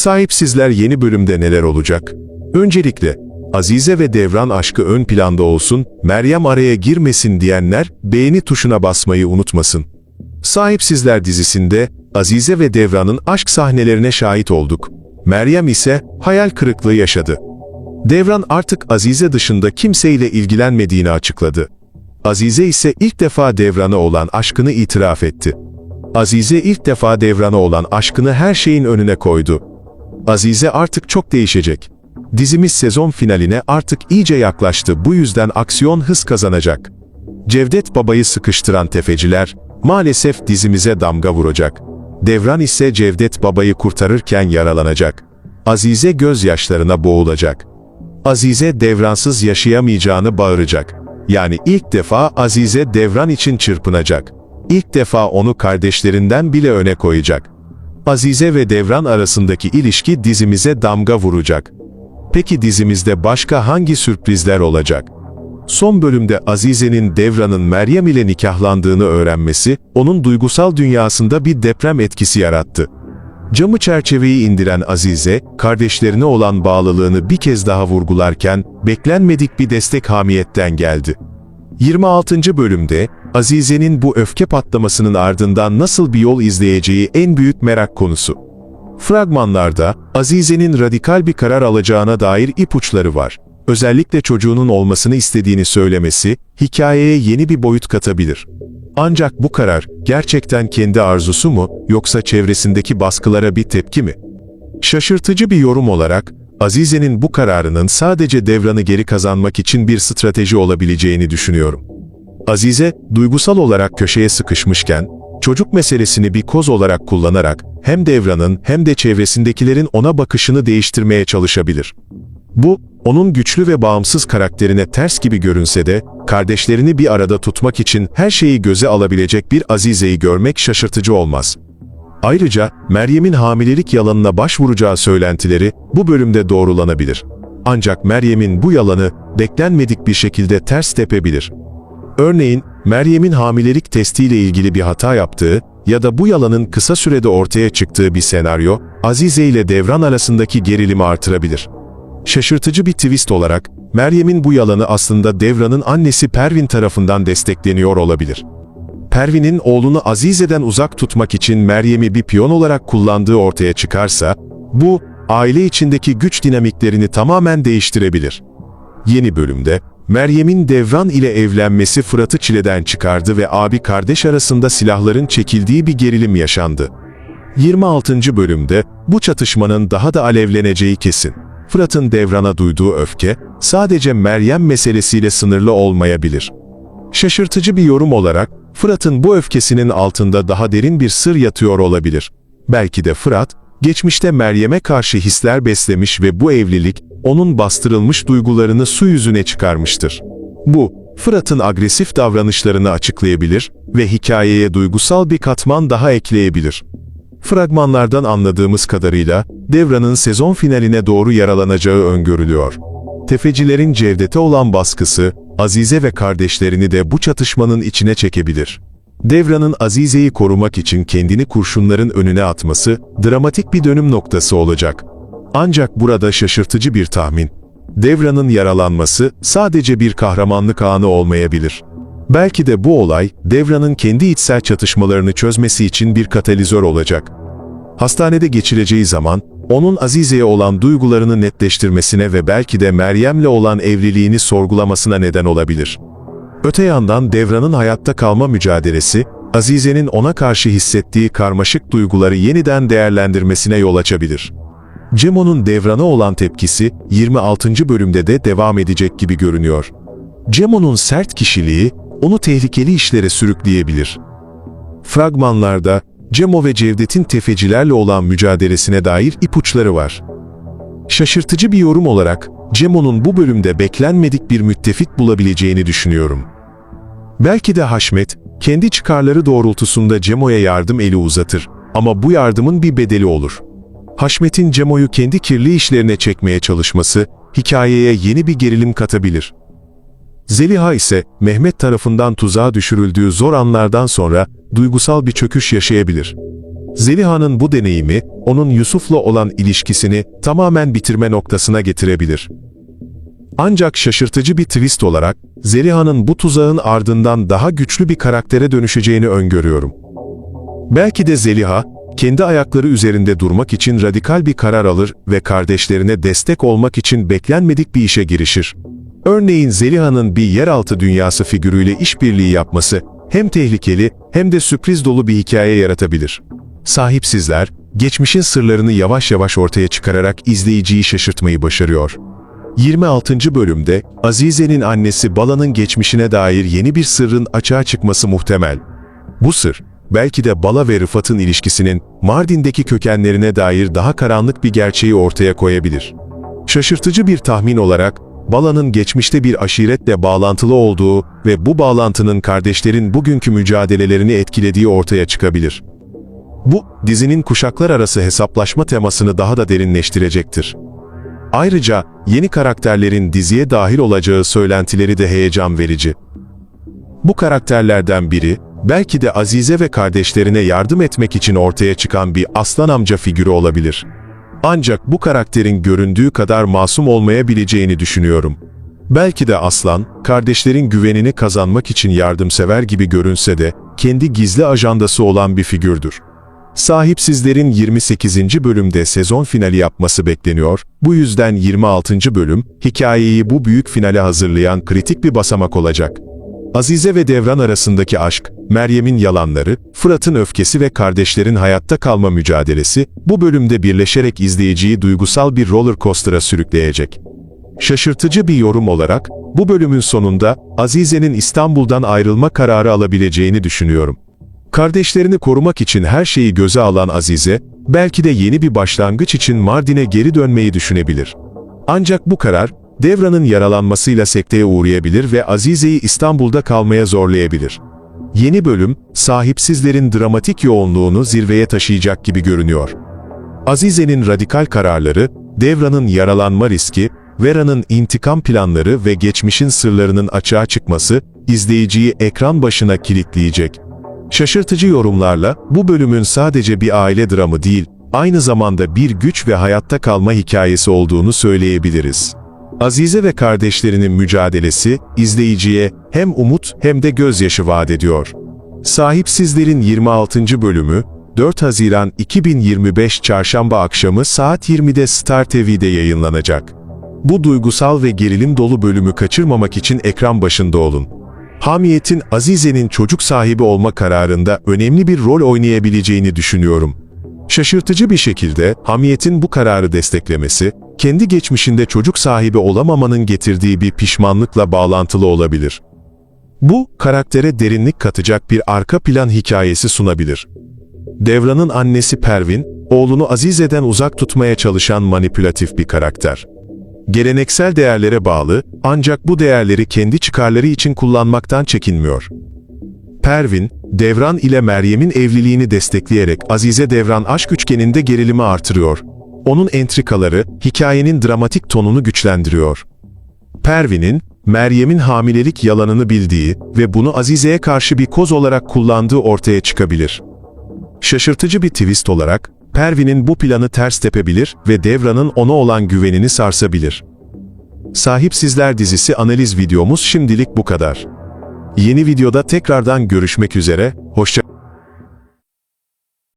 Sahipsizler yeni bölümde neler olacak? Öncelikle, Azize ve Devran aşkı ön planda olsun, Meryem araya girmesin diyenler beğeni tuşuna basmayı unutmasın. Sahipsizler dizisinde Azize ve Devran'ın aşk sahnelerine şahit olduk. Meryem ise hayal kırıklığı yaşadı. Devran artık Azize dışında kimseyle ilgilenmediğini açıkladı. Azize ise ilk defa Devran'a olan aşkını itiraf etti. Azize ilk defa Devran'a olan aşkını her şeyin önüne koydu. Azize artık çok değişecek. Dizimiz sezon finaline artık iyice yaklaştı bu yüzden aksiyon hız kazanacak. Cevdet babayı sıkıştıran tefeciler maalesef dizimize damga vuracak. Devran ise Cevdet babayı kurtarırken yaralanacak. Azize gözyaşlarına boğulacak. Azize devransız yaşayamayacağını bağıracak. Yani ilk defa Azize devran için çırpınacak. İlk defa onu kardeşlerinden bile öne koyacak. Azize ve devran arasındaki ilişki dizimize damga vuracak. Peki dizimizde başka hangi sürprizler olacak? Son bölümde Azize'nin Devran'ın Meryem ile nikahlandığını öğrenmesi, onun duygusal dünyasında bir deprem etkisi yarattı. Camı çerçeveyi indiren Azize, kardeşlerine olan bağlılığını bir kez daha vurgularken, beklenmedik bir destek hamiyetten geldi. 26. bölümde, Azize'nin bu öfke patlamasının ardından nasıl bir yol izleyeceği en büyük merak konusu. Fragmanlarda, Azize'nin radikal bir karar alacağına dair ipuçları var. Özellikle çocuğunun olmasını istediğini söylemesi, hikayeye yeni bir boyut katabilir. Ancak bu karar, gerçekten kendi arzusu mu, yoksa çevresindeki baskılara bir tepki mi? Şaşırtıcı bir yorum olarak, Azize'nin bu kararının sadece devranı geri kazanmak için bir strateji olabileceğini düşünüyorum. Azize, duygusal olarak köşeye sıkışmışken, çocuk meselesini bir koz olarak kullanarak, hem devranın hem de çevresindekilerin ona bakışını değiştirmeye çalışabilir. Bu, onun güçlü ve bağımsız karakterine ters gibi görünse de, kardeşlerini bir arada tutmak için her şeyi göze alabilecek bir Azize'yi görmek şaşırtıcı olmaz. Ayrıca, Meryem'in hamilelik yalanına başvuracağı söylentileri bu bölümde doğrulanabilir. Ancak Meryem'in bu yalanı beklenmedik bir şekilde ters tepebilir. Örneğin, Meryem'in hamilelik testiyle ilgili bir hata yaptığı ya da bu yalanın kısa sürede ortaya çıktığı bir senaryo, Azize ile Devran arasındaki gerilimi artırabilir. Şaşırtıcı bir twist olarak, Meryem'in bu yalanı aslında Devran'ın annesi Pervin tarafından destekleniyor olabilir. Pervin'in oğlunu Azize'den uzak tutmak için Meryem'i bir piyon olarak kullandığı ortaya çıkarsa, bu, aile içindeki güç dinamiklerini tamamen değiştirebilir. Yeni bölümde, Meryem'in Devran ile evlenmesi Fırat'ı çileden çıkardı ve abi-kardeş arasında silahların çekildiği bir gerilim yaşandı. 26. bölümde, bu çatışmanın daha da alevleneceği kesin. Fırat'ın Devran'a duyduğu öfke, sadece Meryem meselesiyle sınırlı olmayabilir. Şaşırtıcı bir yorum olarak, Fırat'ın bu öfkesinin altında daha derin bir sır yatıyor olabilir. Belki de Fırat, geçmişte Meryem'e karşı hisler beslemiş ve bu evlilik, onun bastırılmış duygularını su yüzüne çıkarmıştır. Bu, Fırat'ın agresif davranışlarını açıklayabilir ve hikayeye duygusal bir katman daha ekleyebilir. Fragmanlardan anladığımız kadarıyla, Devran'ın sezon finaline doğru yaralanacağı öngörülüyor. Tefecilerin Cevdet'e olan baskısı, Azize ve kardeşlerini de bu çatışmanın içine çekebilir. Devran'ın Azize'yi korumak için kendini kurşunların önüne atması, dramatik bir dönüm noktası olacak. Ancak burada şaşırtıcı bir tahmin. Devran'ın yaralanması sadece bir kahramanlık anı olmayabilir. Belki de bu olay, Devran'ın kendi içsel çatışmalarını çözmesi için bir katalizör olacak. Hastanede geçireceği zaman, onun Azize'ye olan duygularını netleştirmesine ve belki de Meryem'le olan evliliğini sorgulamasına neden olabilir. Öte yandan Devran'ın hayatta kalma mücadelesi, Azize'nin ona karşı hissettiği karmaşık duyguları yeniden değerlendirmesine yol açabilir. Cemo'nun Devran'a olan tepkisi 26. bölümde de devam edecek gibi görünüyor. Cemo'nun sert kişiliği onu tehlikeli işlere sürükleyebilir. Fragmanlarda Cemo ve Cevdet'in tefecilerle olan mücadelesine dair ipuçları var. Şaşırtıcı bir yorum olarak Cemo'nun bu bölümde beklenmedik bir müttefik bulabileceğini düşünüyorum. Belki de Haşmet, kendi çıkarları doğrultusunda Cemo'ya yardım eli uzatır ama bu yardımın bir bedeli olur. Haşmet'in Cemo'yu kendi kirli işlerine çekmeye çalışması, hikayeye yeni bir gerilim katabilir. Zeliha ise Mehmet tarafından tuzağa düşürüldüğü zor anlardan sonra duygusal bir çöküş yaşayabilir. Zeliha'nın bu deneyimi, onun Yusuf'la olan ilişkisini tamamen bitirme noktasına getirebilir. Ancak şaşırtıcı bir twist olarak, Zeliha'nın bu tuzağın ardından daha güçlü bir karaktere dönüşeceğini öngörüyorum. Belki de Zeliha, kendi ayakları üzerinde durmak için radikal bir karar alır ve kardeşlerine destek olmak için beklenmedik bir işe girişir. Örneğin Zeliha'nın bir yeraltı dünyası figürüyle işbirliği yapması hem tehlikeli hem de sürpriz dolu bir hikaye yaratabilir. Sahipsizler, geçmişin sırlarını yavaş yavaş ortaya çıkararak izleyiciyi şaşırtmayı başarıyor. 26. bölümde Azize'nin annesi Bala'nın geçmişine dair yeni bir sırrın açığa çıkması muhtemel. Bu sır, belki de Bala ve Rıfat'ın ilişkisinin Mardin'deki kökenlerine dair daha karanlık bir gerçeği ortaya koyabilir. Şaşırtıcı bir tahmin olarak, Bala'nın geçmişte bir aşiretle bağlantılı olduğu ve bu bağlantının kardeşlerin bugünkü mücadelelerini etkilediği ortaya çıkabilir. Bu, dizinin kuşaklar arası hesaplaşma temasını daha da derinleştirecektir. Ayrıca, yeni karakterlerin diziye dahil olacağı söylentileri de heyecan verici. Bu karakterlerden biri, belki de Azize ve kardeşlerine yardım etmek için ortaya çıkan bir aslan amca figürü olabilir. Ancak bu karakterin göründüğü kadar masum olmayabileceğini düşünüyorum. Belki de aslan, kardeşlerin güvenini kazanmak için yardımsever gibi görünse de, kendi gizli ajandası olan bir figürdür. Sahipsizlerin 28. bölümde sezon finali yapması bekleniyor, bu yüzden 26. bölüm, hikayeyi bu büyük finale hazırlayan kritik bir basamak olacak. Azize ve Devran arasındaki aşk, Meryem'in yalanları, Fırat'ın öfkesi ve kardeşlerin hayatta kalma mücadelesi, bu bölümde birleşerek izleyiciyi duygusal bir roller coaster'a sürükleyecek. Şaşırtıcı bir yorum olarak, bu bölümün sonunda Azize'nin İstanbul'dan ayrılma kararı alabileceğini düşünüyorum. Kardeşlerini korumak için her şeyi göze alan Azize, belki de yeni bir başlangıç için Mardin'e geri dönmeyi düşünebilir. Ancak bu karar, Devran'ın yaralanmasıyla sekteye uğrayabilir ve Azize'yi İstanbul'da kalmaya zorlayabilir. Yeni bölüm, sahipsizlerin dramatik yoğunluğunu zirveye taşıyacak gibi görünüyor. Azize'nin radikal kararları, Devran'ın yaralanma riski, Vera'nın intikam planları ve geçmişin sırlarının açığa çıkması, izleyiciyi ekran başına kilitleyecek. Şaşırtıcı yorumlarla, bu bölümün sadece bir aile dramı değil, aynı zamanda bir güç ve hayatta kalma hikayesi olduğunu söyleyebiliriz. Azize ve kardeşlerinin mücadelesi, izleyiciye hem umut hem de gözyaşı vaat ediyor. Sahipsizlerin 26. bölümü, 4 Haziran 2025 Çarşamba akşamı saat 20'de Star TV'de yayınlanacak. Bu duygusal ve gerilim dolu bölümü kaçırmamak için ekran başında olun. Hamiyet'in Azize'nin çocuk sahibi olma kararında önemli bir rol oynayabileceğini düşünüyorum. Şaşırtıcı bir şekilde Hamiyet'in bu kararı desteklemesi, kendi geçmişinde çocuk sahibi olamamanın getirdiği bir pişmanlıkla bağlantılı olabilir. Bu, karaktere derinlik katacak bir arka plan hikayesi sunabilir. Devran'ın annesi Pervin, oğlunu Azize'den uzak tutmaya çalışan manipülatif bir karakter. Geleneksel değerlere bağlı, ancak bu değerleri kendi çıkarları için kullanmaktan çekinmiyor. Pervin, Devran ile Meryem'in evliliğini destekleyerek Azize Devran aşk üçgeninde gerilimi artırıyor. Onun entrikaları, hikayenin dramatik tonunu güçlendiriyor. Pervin'in, Meryem'in hamilelik yalanını bildiği ve bunu Azize'ye karşı bir koz olarak kullandığı ortaya çıkabilir. Şaşırtıcı bir twist olarak, Pervin'in bu planı ters tepebilir ve Devran'ın ona olan güvenini sarsabilir. Sahipsizler dizisi analiz videomuz şimdilik bu kadar. Yeni videoda tekrardan görüşmek üzere, hoşça